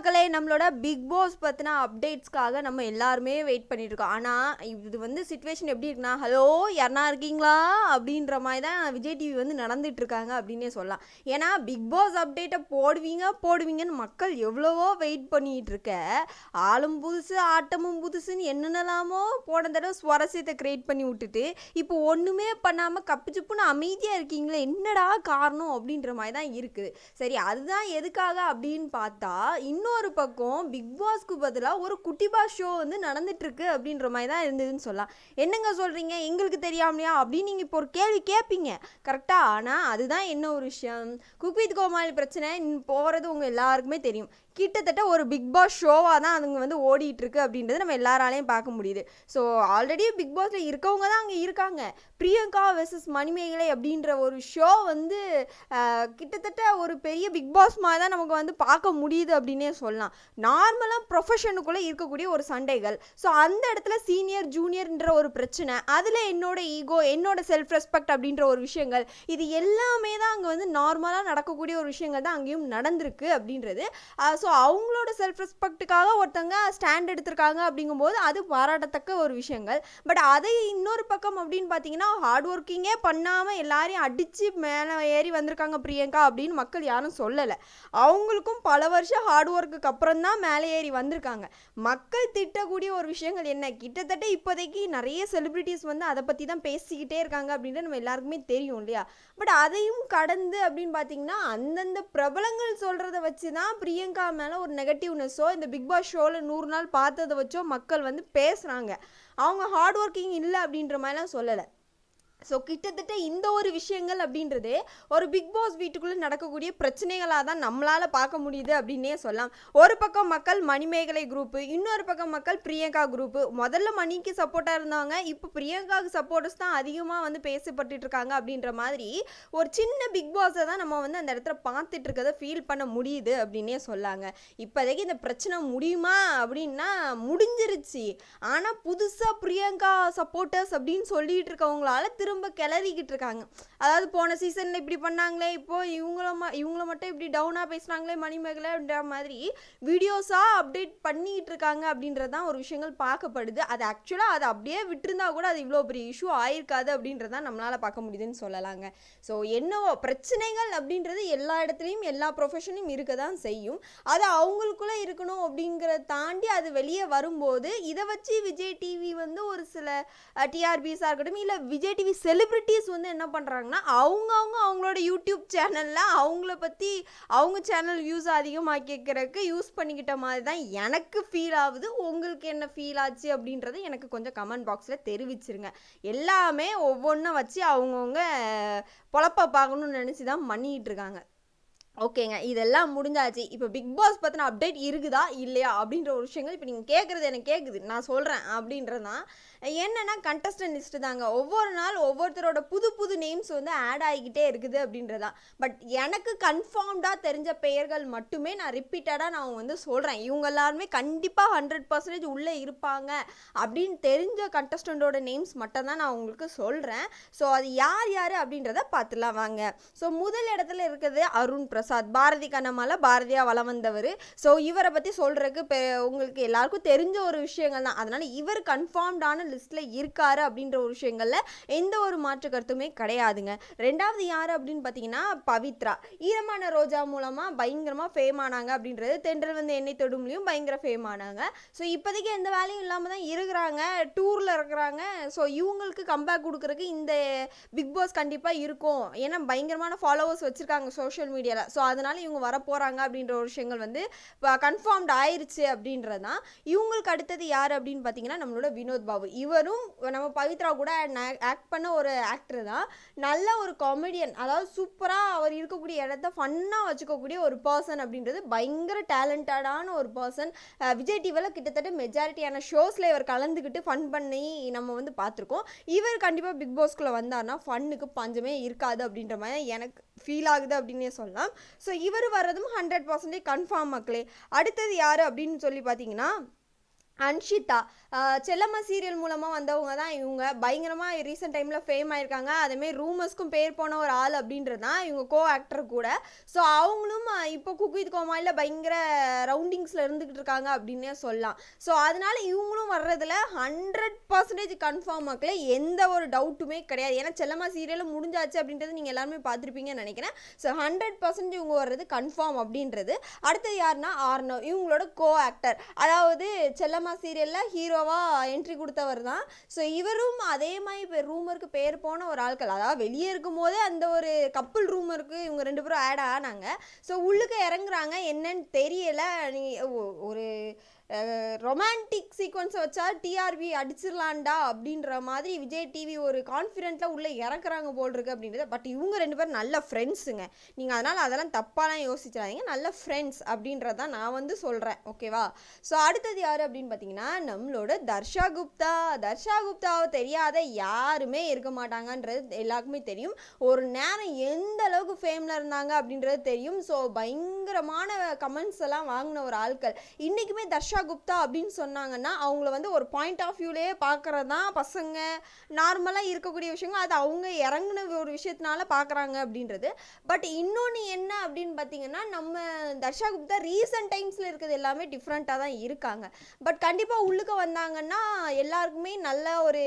மக்களே நம்மளோட big pass பற்றின அப்டேட்ஸ்க்காக நம்ம எல்லாருமே வெயிட் பண்ணிட்டு ஆனால் இது வந்து சுச்சுவேஷன் எப்படி இருக்குன்னா ஹலோ யாருனா இருக்கீங்களா? அப்படின்ற மாதிரி தான் விஜய் டிவி வந்து நடந்துட்டு இருக்காங்க அப்படின்னே சொல்லலாம். ஏன்னா பிக் பாஸ் அப்டேட்டை போடுவீங்க போடுவீங்கன்னு மக்கள் எவ்வளவோ வெயிட் பண்ணிட்டு இருக்க ஆளும் புதுசு ஆட்டமும் புதுசுன்னு என்னென்னலாமோ போன தடவை சுவாரஸ்யத்தை கிரியேட் பண்ணி விட்டுட்டு இப்போ ஒன்றுமே பண்ணாமல் கப்பு சுப்புன்னு அமைதியாக இருக்கீங்களே என்னடா காரணம் அப்படின்ற மாதிரி தான் இருக்குது. சரி அதுதான் எதுக்காக அப்படின்னு பார்த்தா இன்னும் இன்னொரு பக்கம் பிக் பாஸ்க்கு பதிலாக ஒரு குட்டி பாஸ் ஷோ வந்து நடந்துட்டுருக்கு அப்படின்ற மாதிரி தான் இருந்ததுன்னு சொல்லலாம். என்னங்க சொல்கிறீங்க எங்களுக்கு தெரியாமலையா? அப்படின்னு நீங்கள் இப்போ ஒரு கேள்வி கேட்பீங்க கரெக்டாக ஆனால் அதுதான் என்ன ஒரு விஷயம்? குக் வித் கோமாளி பிரச்சனை. போகிறது உங்கள் எல்லாருக்குமே தெரியும். கிட்டத்தட்ட ஒரு பிக் பாஸ் ஷோவாக தான் அதுங்க வந்து ஓடிட்டு இருக்கு அப்படின்றது நம்ம எல்லாராலையும் பார்க்க முடியுது. ஸோ ஆல்ரெடி பிக் பாஸில் இருக்கவங்க தான் அங்கே இருக்காங்க. பிரியங்கா வெர்சஸ் மணிமேகலை அப்படின்ற ஒரு ஷோ வந்து கிட்டத்தட்ட ஒரு பெரிய பிக் பாஸ் மாதிரி தான் நமக்கு வந்து பார்க்க முடியுது அப்படின்னே சொல்லலாம். நார்மலாக ப்ரொஃபஷனுக்குள்ளே இருக்கக்கூடிய ஒரு சண்டைகள். ஸோ அந்த இடத்துல சீனியர் ஜூனியர்ன்ற ஒரு பிரச்சனை அதில் என்னோட ஈகோ என்னோட செல்ஃப் ரெஸ்பெக்ட் அப்படின்ற ஒரு விஷயங்கள் இது எல்லாமே தான் அங்கே வந்து நார்மலாக நடக்கக்கூடிய ஒரு விஷயங்கள் தான் அங்கேயும் நடந்திருக்கு அப்படின்றது. ஸோ அவங்களோட செல்ஃப் ரெஸ்பெக்ட்டுக்காக ஒருத்தங்க ஸ்டாண்ட் எடுத்திருக்காங்க அப்படிங்கும்போது அது பாராட்டத்தக்க ஒரு விஷயங்கள். பட் அதை இன்னொரு பக்கம் அப்படின்னு பார்த்தீங்கன்னா ஹார்ட் ஒர்க்கிங்கே பண்ணாமல் எல்லாரையும் அடித்து மேலே ஏறி வந்திருக்காங்க பிரியங்கா அப்படின்னு மக்கள் யாரும் சொல்லலை. அவங்களுக்கும் பல வருஷம் ஹார்ட் ஒர்க்குக்கு அப்புறம் தான் மேலே ஏறி வந்திருக்காங்க. மக்கள் திட்டக்கூடிய ஒரு விஷயங்கள் என்ன? கிட்டத்தட்ட இப்போதைக்கு நிறைய செலிப்ரிட்டிஸ் வந்து அதை பற்றி தான் பேசிக்கிட்டே இருக்காங்க அப்படின்ட்டு நம்ம எல்லாருக்குமே தெரியும் இல்லையா? பட் அதையும் கடந்து அப்படின்னு பார்த்தீங்கன்னா அந்தந்த பிரபலங்கள் சொல்கிறத வச்சு தான் பிரியங்கா மேலே ஒரு நெகட்டிவ்னஸோ இந்த பிக் பாஸ் ஷோவில் நூறு நாள் பார்த்ததை வச்சோ மக்கள் வந்து பேசுகிறாங்க அவங்க ஹார்ட் ஒர்க்கிங் இல்லை அப்படின்ற மாதிரிலாம் சொல்லலை. ஸோ கிட்டத்தட்ட இந்த ஒரு விஷயங்கள் அப்படின்றது ஒரு பிக் பாஸ் வீட்டுக்குள்ளே நடக்கக்கூடிய பிரச்சனைகளாக தான் நம்மளால் பார்க்க முடியுது அப்படின்னே சொல்லலாம். ஒரு பக்கம் மக்கள் மணிமேகலை குரூப்பு இன்னொரு பக்கம் மக்கள் பிரியங்கா குரூப்பு முதல்ல மணிக்கு சப்போர்ட்டாக இருந்தாங்க இப்போ பிரியங்காவுக்கு சப்போர்ட்டர்ஸ் தான் அதிகமாக வந்து பேசப்பட்டு இருக்காங்க அப்படின்ற மாதிரி ஒரு சின்ன பிக் பாஸை தான் நம்ம வந்து அந்த இடத்துல பார்த்துட்டு இருக்கதை ஃபீல் பண்ண முடியுது அப்படின்னே சொல்லாங்க. இப்போதைக்கு இந்த பிரச்சனை முடியுமா அப்படின்னா முடிஞ்சிருச்சு. ஆனால் புதுசாக பிரியங்கா சப்போர்ட்டர்ஸ் அப்படின்னு சொல்லிட்டு இருக்கவங்களால திரும்ப கிளறிக்கிட்டு இருக்காங்க அதாவது போன சீசனில் இப்படி பண்ணாங்களே இப்போ இவங்கள ம இவங்கள மட்டும் இப்படி டவுனாக பேசுனாங்களே மணிமேகலைன்ற மாதிரி வீடியோஸாக அப்டேட் பண்ணிக்கிட்டு இருக்காங்க அப்படின்றது தான் ஒரு விஷயங்கள் பார்க்கப்படுது. அது ஆக்சுவலாக அதை அப்படியே விட்டுருந்தா கூட அது இவ்வளோ பெரிய இஷ்யூ ஆயிருக்காது அப்படின்றதான் நம்மளால் பார்க்க முடியுதுன்னு சொல்லலாங்க. ஸோ என்னவோ பிரச்சனைகள் அப்படின்றது எல்லா இடத்துலையும் எல்லா ப்ரொஃபஷனையும் இருக்க தான் செய்யும். அது அவங்களுக்குள்ளே இருக்கணும் அப்படிங்கிறத தாண்டி அது வெளியே வரும்போது இதை வச்சு விஜய் டிவி வந்து ஒரு சில டிஆர்பிஸாக இருக்கட்டும் இல்லை விஜய் டிவி செலிப்ரிட்டிஸ் வந்து என்ன பண்ணுறாங்கன்னா அவங்கவுங்க அவங்களோட யூடியூப் சேனலில் அவங்கள பற்றி அவங்க சேனல் வியூஸ் அதிகமாக்கிக்கிறதுக்கு யூஸ் பண்ணிக்கிட்ட மாதிரி தான் எனக்கு ஃபீல் ஆகுது. உங்களுக்கு என்ன ஃபீல் ஆச்சு அப்படின்றத எனக்கு கொஞ்சம் கமெண்ட் பாக்ஸில் தெரிவிச்சிருங்க. எல்லாமே ஒவ்வொன்றா வச்சு அவங்கவுங்க பொழப்ப பார்க்கணும்னு நினச்சி தான் பண்ணிக்கிட்டு இருக்காங்க. ஓகேங்க இதெல்லாம் முடிஞ்சாச்சு. இப்போ பிக் பாஸ் பற்றின அப்டேட் இருக்குதா? இல்லையா? அப்படின்ற ஒரு விஷயங்கள் இப்போ நீங்கள் கேட்குறது எனக்கு கேட்குது நான் சொல்கிறேன் அப்படின்றது தான். என்னென்னா கண்டஸ்டன்ட் லிஸ்ட்டு தாங்க. ஒவ்வொரு நாள் ஒவ்வொருத்தரோட புது புது நேம்ஸ் வந்து ஆட் ஆகிக்கிட்டே இருக்குது அப்படின்றதான் பட் எனக்கு கன்ஃபார்ம்டாக தெரிஞ்ச பெயர்கள் மட்டுமே நான் ரிப்பீட்டடாக நான் வந்து சொல்கிறேன் இவங்க எல்லாருமே கண்டிப்பாக ஹண்ட்ரட் பர்சன்டேஜ் உள்ளே இருப்பாங்க அப்படின்னு தெரிஞ்ச கண்டஸ்டண்ட்டோட நேம்ஸ் மட்டும் தான் நான் உங்களுக்கு சொல்கிறேன் ஸோ அது யார் யார் அப்படின்றத பார்த்துலாம் வாங்க. ஸோ முதல் இடத்துல இருக்கிறது அருண் பிரசாத் பாரதி கண்ணம்மால பாரதியாக வளம் வந்தவர். ஸோ இவரை பற்றி சொல்கிறதுக்கு இப்போ உங்களுக்கு எல்லாருக்கும் தெரிஞ்ச ஒரு விஷயங்கள் தான். அதனால் இவர் கன்ஃபார்ம்டான லிஸ்ட்டில் இருக்காரு அப்படின்ற ஒரு விஷயங்களில் எந்த ஒரு மாற்று கருத்துமே கிடையாதுங்க. ரெண்டாவது யார் அப்படின்னு பார்த்தீங்கன்னா பவித்ரா. ஈரமான ரோஜா மூலமாக பயங்கரமாக ஃபேம் ஆனாங்க அப்படின்றது தென்றல் வந்து எண்ணெய் தொடும்லையும் பயங்கர ஃபேம் ஆனாங்க. ஸோ இப்போதைக்கு எந்த வேலையும் இல்லாமல் தான் இருக்கிறாங்க டூரில் இருக்கிறாங்க. ஸோ இவங்களுக்கு கம்பேக் கொடுக்குறதுக்கு இந்த பிக் பாஸ் கண்டிப்பாக இருக்கும். ஏன்னா பயங்கரமான ஃபாலோவர்ஸ் வச்சுருக்காங்க சோஷியல் மீடியாவில் ஸோ அதனால் இவங்க வரப்போகிறாங்க அப்படின்ற ஒரு விஷயங்கள் வந்து கன்ஃபார்ம்ட் ஆயிடுச்சு அப்படின்றது தான் இவங்களுக்கு அடுத்தது யார் அப்படின்னு பார்த்தீங்கன்னா நம்மளோட வினோத் பாபு. இவரும் நம்ம பவித்ரா கூட ஆக்ட் பண்ண ஒரு ஆக்டர் தான். நல்ல ஒரு காமெடியன் அதாவது சூப்பராக அவர் இருக்கக்கூடிய இடத்த ஃபன்னாக வச்சுக்கக்கூடிய ஒரு பர்சன் அப்படின்றது பயங்கர டேலண்டடான ஒரு பர்சன் விஜய் டிவியில் கிட்டத்தட்ட மெஜாரிட்டியான ஷோஸில் இவர் கலந்துக்கிட்டு ஃபன் பண்ணி நம்ம வந்து பார்த்துருக்கோம் இவர் கண்டிப்பாக பிக் பாஸ்குள்ளே வந்தார்னா ஃபன்னுக்கு பஞ்சமே இருக்காது அப்படின்ற மாதிரி எனக்கு ஃபீல் ஆகுது அப்படின்னே சொல்லலாம். ஸோ இவர் வர்றதும் ஹண்ட்ரட் பர்சன்டேஜ் கன்ஃபார்ம் மக்களே. அடுத்தது யார் அப்படின்னு சொல்லி பார்த்தீங்கன்னா அன்ஷிதா. செல்லம்மா சீரியல் மூலமாக வந்தவங்க தான் இவங்க. பயங்கரமாக ரீசெண்ட் டைமில் ஃபேம் ஆயிருக்காங்க. அதேமாரி ரூமர்ஸ்க்கும் பேர் போன ஒரு ஆள் அப்படின்றது தான் இவங்க கோ ஆக்டர் கூட. ஸோ அவங்களும் இப்போ குக் வித் கோமாளியில் பயங்கர ரவுண்டிங்ஸில் இருந்துக்கிட்டு இருக்காங்க அப்படின்னே சொல்லலாம். ஸோ அதனால இவங்களும் வர்றதுல ஹண்ட்ரட் பர்சன்டேஜ் கன்ஃபார்ம் மக்களே எந்த ஒரு டவுட்டுமே கிடையாது. ஏன்னா செல்லம்மா சீரியலும் முடிஞ்சாச்சு அப்படின்றது நீங்கள் எல்லாருமே பார்த்துருப்பீங்கன்னு நினைக்கிறேன். ஸோ ஹண்ட்ரட் பர்சன்டேஜ் இவங்க வர்றது கன்ஃபார்ம் அப்படின்றது. அடுத்தது யாருன்னா ஆர்னவ் இவங்களோட கோ ஆக்டர் அதாவது செல்லம்மா சீரியலில் ஹீரோவாக என்ட்ரி கொடுத்தவர் தான். ஸோ இவரும் அதே மாதிரி இப்போ ரூமருக்கு பேர் போன ஒரு ஆட்கள். அதாவது வெளியே இருக்கும் போதே அந்த ஒரு கப்புள் ரூமருக்கு இவங்க ரெண்டு பேரும் ஆட் ஆனாங்க. ஸோ உள்ளுக்கு இறங்குறாங்க. என்னன்னு தெரியலை. நீ ஒ- ஒரு ரொமான்டிக் சீக்வன்ஸை வச்சா டிஆர்பி அடிச்சிடலான்டா அப்படின்ற மாதிரி விஜய் டிவி ஒரு கான்ஃபிடென்ட்டில் உள்ளே இறக்குறாங்க போல் இருக்குது அப்படின்றது பட் இவங்க ரெண்டு பேரும் நல்ல ஃப்ரெண்ட்ஸுங்க நீங்கள் அதனால் அதெல்லாம் தப்பாலாம் யோசிச்சிடாதீங்க. நல்ல ஃப்ரெண்ட்ஸ் அப்படின்றதான் நான் வந்து சொல்கிறேன் ஓகேவா ஸோ அடுத்தது யார் அப்படின்னு பார்த்தீங்கன்னா நம்மளோட தர்ஷா குப்தா. தர்ஷா குப்தாவை தெரியாத யாருமே இருக்க மாட்டாங்கன்றது எல்லாருக்குமே தெரியும். ஒரு நேரம் எந்த அளவுக்கு ஃபேமில் இருந்தாங்க அப்படின்றது தெரியும். ஸோ பயங்கரமான கமெண்ட்ஸ் எல்லாம் வாங்கின ஒரு ஆட்கள். இன்றைக்குமே தர்ஷா குப்தா அப்படின்னு சொன்னாங்கன்னா அவங்கள வந்து ஒரு பாயிண்ட் ஆஃப் வியூலேயே பார்க்குறது தான் பசங்க நார்மலாக இருக்கக்கூடிய விஷயங்கள் அது அவங்க இறங்குன ஒரு விஷயத்தினால பார்க்குறாங்க அப்படின்றது. பட் இன்னொன்று என்ன அப்படின்னு பார்த்தீங்கன்னா நம்ம தர்ஷா குப்தா ரீசன்ட் டைம்ஸில் இருக்கிறது எல்லாமே டிஃப்ரெண்ட்டாக தான் இருக்காங்க. பட் கண்டிப்பாக உள்ளுக்க வந்தாங்கன்னா எல்லாருக்குமே நல்ல ஒரு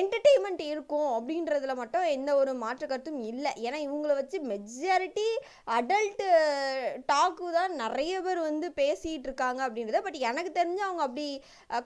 என்டர்டெயின்மெண்ட் இருக்கும் அப்படின்றதுல மட்டும் எந்த ஒரு மாற்று கருத்தும் இல்லை. ஏன்னா இவங்கள வச்சு மெஜாரிட்டி அடல்ட்டு டாக்கு தான் நிறைய பேர் வந்து பேசிகிட்டு இருக்காங்க அப்படின்றத பட் எனக்கு தெரிஞ்சு அவங்க அப்படி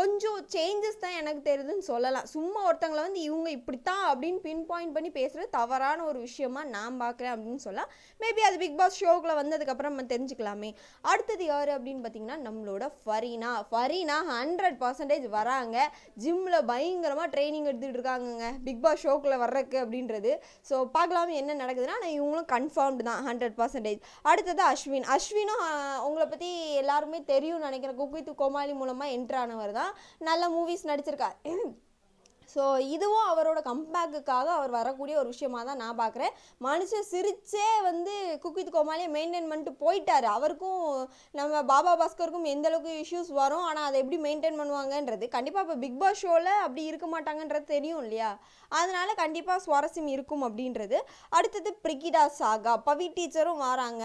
கொஞ்சம் சேஞ்சஸ் தான் எனக்கு தெரியுதுன்னு சொல்லலாம். சும்மா ஒருத்தங்களை வந்து இவங்க இப்படித்தான் அப்படின்னு பின் பாயிண்ட் பண்ணி பேசுகிறது தவறான ஒரு விஷயமா நான் பார்க்குறேன் அப்படின்னு சொல்லலாம். மேபி அது பிக் பாஸ் ஷோக்குள்ள வந்ததுக்கப்புறம் நம்ம தெரிஞ்சுக்கலாமே. அடுத்தது யார் அப்படின்னு பார்த்தீங்கன்னா நம்மளோட ஃபரீனா. ஃபரீனா ஹண்ட்ரட் பர்சன்டேஜ் வராங்க. ஜிம்மில் பயங்கரமாக ட்ரைனிங் எடுத்துகிட்டு இருக்காங்கங்க. பிக் பாஸ் ஷோக்குள்ளே வர்றதுக்கு அப்படின்றது. ஸோ பார்க்கலாம் என்ன நடக்குதுன்னா நான் இவங்களும் கன்ஃபார்ம்டு தான் ஹண்ட்ரட் பர்சன்டேஜ் அடுத்தது அஸ்வின். அஸ்வினும் உங்களை பற்றி எல்லாருமே தெரியும்னு நினைக்கிறேன். குக் கோமாளி மூலமாக என்ட்ரானவர் தான் நல்ல மூவிஸ் நடிச்சிருக்கார் ஸோ இதுவும் அவரோட கம்பேக்குக்காக அவர் வரக்கூடிய ஒரு விஷயமாக தான் நான் பார்க்குறேன் மனுஷன் சிரிச்சே வந்து குக்வித் கோமாலியை கோமாளியை மெயின்டைன் பண்ணிட்டு போயிட்டாரு. அவருக்கும் நம்ம பாபா பாஸ்கருக்கும் எந்த அளவுக்கு இஷ்யூஸ் வரும் ஆனால் அதை எப்படி மெயின்டைன் பண்ணுவாங்கன்றது கண்டிப்பாக இப்போ பிக் பாஸ் ஷோவில் அப்படி இருக்க மாட்டாங்கன்றது தெரியும் இல்லையா? அதனால கண்டிப்பாக சுவாரஸ்யம் இருக்கும் அப்படின்றது. அடுத்தது பிரிகிடா சாகா. பவி டீச்சரும் வராங்க.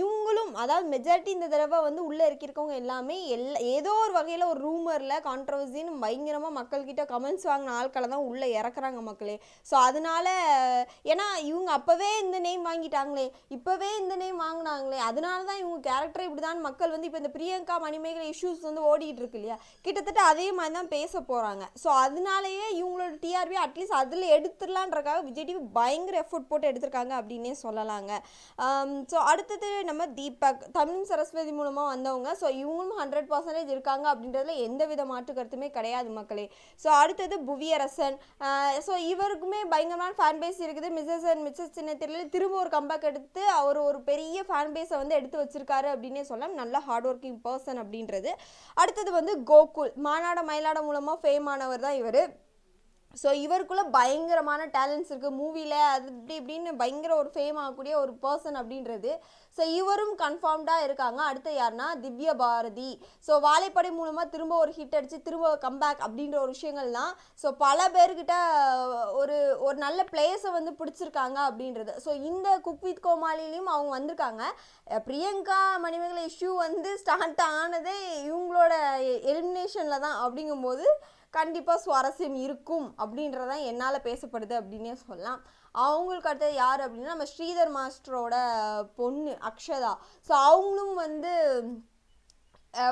இவங்களும் அதாவது மெஜாரிட்டி இந்த தடவை வந்து உள்ளே இருக்கிருக்கவங்க எல்லாமே எல்லா ஏதோ ஒரு வகையில் ஒரு ரூமரில் கான்ட்ரவர்சின்னு பயங்கரமாக மக்கள்கிட்ட கமெண்ட்ஸ் வாங்கின ஆட்களை தான் உள்ளே இறக்குறாங்க மக்களே. ஸோ அதனால ஏன்னா இவங்க அப்போவே இந்த நேம் வாங்கிட்டாங்களே. இப்போவே இந்த நேம் வாங்கினாங்களே. அதனால தான் இவங்க கேரக்டர் இப்படி தான் மக்கள் வந்து இப்போ இந்த பிரியங்கா மணிமேகலை இஷ்யூஸ் வந்து ஓடிட்டு இருக்கு இல்லையா? கிட்டத்தட்ட அதே மாதிரி தான் பேச போகிறாங்க ஸோ அதனாலேயே இவங்களோட டிஆர்பி அட்லீஸ்ட் அதில் எடுத்துடலான்றக்காக விஜய் டிவி பயங்கர எஃபோர்ட் போட்டு எடுத்திருக்காங்க அப்படின்னே சொல்லலாங்க. Um, ஸோ அடுத்தது நம்ம தீபக் தமிழ் சரஸ்வதி மூலமாக வந்தவங்க. ஸோ இவங்களும் ஹண்ட்ரட் பர்சன்டேஜ் இருக்காங்க அப்படின்றதுல எந்த வித மாற்று கருத்துமே கிடையாது மக்களே. ஸோ அடுத்தது புவியரசன். ஸோ இவருக்குமே பயங்கரமான ஃபேன் பேஸ் இருக்குது. மிஸ்ஸஸ் அண்ட் மிஸ்ஸஸ் சின்ன தெரியல திரும்ப ஒரு கம்பேக் எடுத்து அவர் ஒரு பெரிய ஃபேன் பேஸை வந்து எடுத்து வச்சிருக்காரு அப்படின்னே சொல்லலாம். நல்ல ஹார்ட் ஒர்க்கிங் பர்சன் அப்படின்றது. அடுத்தது வந்து கோகுல். மாநாட மயிலாட மூலமாக ஃபேம் ஆனவர் தான் இவர். ஸோ இவருக்குள்ள பயங்கரமான டேலண்ட்ஸ் இருக்குது மூவியில் அது இப்படி இப்படின்னு பயங்கர ஒரு ஃபேம் ஆகக்கூடிய ஒரு பர்சன் அப்படின்றது. ஸோ இவரும் கன்ஃபார்ம்டாக இருக்காங்க. அடுத்து யாருன்னா? திவ்ய பாரதி. ஸோ வாழைப்படை மூலமாக திரும்ப ஒரு ஹிட் அடித்து திரும்ப கம்பேக் அப்படின்ற ஒரு விஷயங்கள்லாம் ஸோ பல பேர்கிட்ட ஒரு ஒரு நல்ல பிளேஸை வந்து பிடிச்சிருக்காங்க அப்படின்றது. ஸோ இந்த குக் வித் கோமாளிலையும் அவங்க வந்திருக்காங்க. பிரியங்கா மணிமேகலை இஷ்யூ வந்து ஸ்டார்ட் ஆனதே இவங்களோட எலிமினேஷனில் தான் அப்படிங்கும்போது கண்டிப்பாக சுவாரஸ்யம் இருக்கும் அப்படின்றதான் என்னால் பேசப்படுது அப்படின்னே சொல்லலாம். அவங்களுக்கு அடுத்தது யார் அப்படின்னா நம்ம ஸ்ரீதர் மாஸ்டரோட பொண்ணு அக்ஷதா. ஸோ அவங்களும் வந்து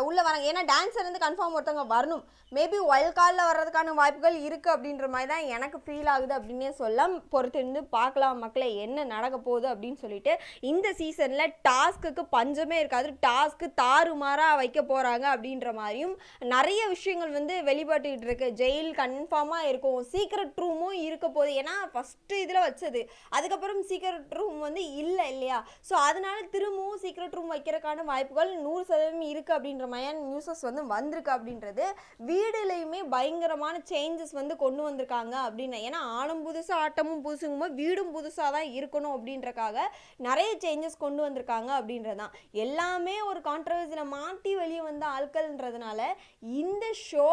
உள்ளே வராங்க. ஏன்னா டான்ஸர் வந்து கன்ஃபார்ம் ஒருத்தவங்க வரணும். மேபி ஒயல் காலில் வர்றதுக்கான வாய்ப்புகள் இருக்குது அப்படின்ற மாதிரி தான் எனக்கு ஃபீல் ஆகுது அப்படின்னே சொல்லலாம். பொறுத்திருந்து பார்க்கலாம் மக்களே என்ன நடக்க போகுது அப்படின்னு சொல்லிட்டு இந்த சீசனில் டாஸ்க்குக்கு பஞ்சமே இருக்காது. டாஸ்க்கு தாறுமாறாக வைக்க போகிறாங்க அப்படின்ற மாதிரியும் நிறைய விஷயங்கள் வந்து வெளிப்பட்டுக்கிட்டு இருக்கு. ஜெயில் கன்ஃபார்மாக இருக்கும். சீக்ரெட் ரூமும் இருக்க போகுது. ஏன்னா ஃபஸ்ட்டு இதில் வச்சது. அதுக்கப்புறம் சீக்ரெட் ரூம் வந்து இல்லை இல்லையா? ஸோ அதனால திரும்பவும் சீக்ரெட் ரூம் வைக்கிறதுக்கான வாய்ப்புகள் நூறு சதவீதம் இருக்குது அப்படின்னு அப்படின்ற மாதிரியான நியூஸஸ் வந்து வந்திருக்கு அப்படின்றது வீடுலையுமே பயங்கரமான சேஞ்சஸ் வந்து கொண்டு வந்திருக்காங்க அப்படின்னு. ஏன்னா ஆளும் புதுசு ஆட்டமும் புதுசுங்கும்போது வீடும் புதுசாக தான் இருக்கணும் அப்படின்றக்காக நிறைய சேஞ்சஸ் கொண்டு வந்திருக்காங்க அப்படின்றது தான். எல்லாமே ஒரு கான்ட்ரவர்சியில் மாட்டி வெளியே வந்த ஆட்கள்ன்றதுனால இந்த ஷோ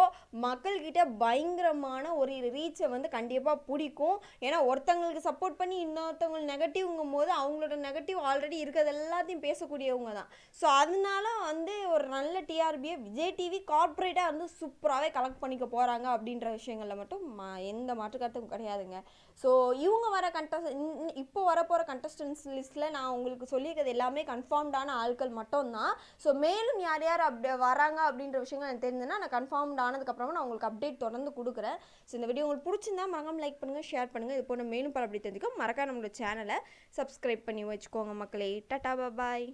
மக்கள்கிட்ட பயங்கரமான ஒரு ரீச்சை வந்து கண்டிப்பாக பிடிக்கும். ஏன்னா ஒருத்தங்களுக்கு சப்போர்ட் பண்ணி இன்னொருத்தவங்க நெகட்டிவ்ங்கும் போது அவங்களோட நெகட்டிவ் ஆல்ரெடி இருக்கிறது எல்லாத்தையும் பேசக்கூடியவங்க தான். ஸோ அதனால வந்து ஒரு நல்ல நல்ல டிஆர்பியை விஜய் டிவி கார்ப்பரேட்டாக வந்து சூப்பராகவே கலெக்ட் பண்ணிக்க போகிறாங்க அப்படின்ற விஷயங்களில் மட்டும் மா எந்த மாற்று கருத்தும் கிடையாதுங்க. ஸோ இவங்க வர கண்டஸ்ட் இப்போ வரப்போகிற கண்டஸ்டன்ஸ் லிஸ்ட்டில் நான் உங்களுக்கு சொல்லியிருக்கிறது எல்லாமே கன்ஃபார்ம்டான ஆட்கள் மட்டும்தான். ஸோ மேலும் யார் யார் அப்படி வராங்க அப்படின்ற விஷயங்கள் எனக்கு தெரிஞ்சுன்னா நான் கன்ஃபார்ம்ட் ஆனதுக்கப்புறமா நான் உங்களுக்கு அப்டேட் தொடர்ந்து கொடுக்குறேன். ஸோ இந்த வீடியோ உங்களுக்கு பிடிச்சிருந்தா மறக்காம லைக் பண்ணுங்கள் ஷேர் பண்ணுங்கள் இது போன மேலும் பல அப்படி தெரிஞ்சுக்கோ மறக்காம நம்மளோட சேனலை சப்ஸ்கிரைப் பண்ணி வச்சுக்கோங்க மக்களே. டாடா பாய்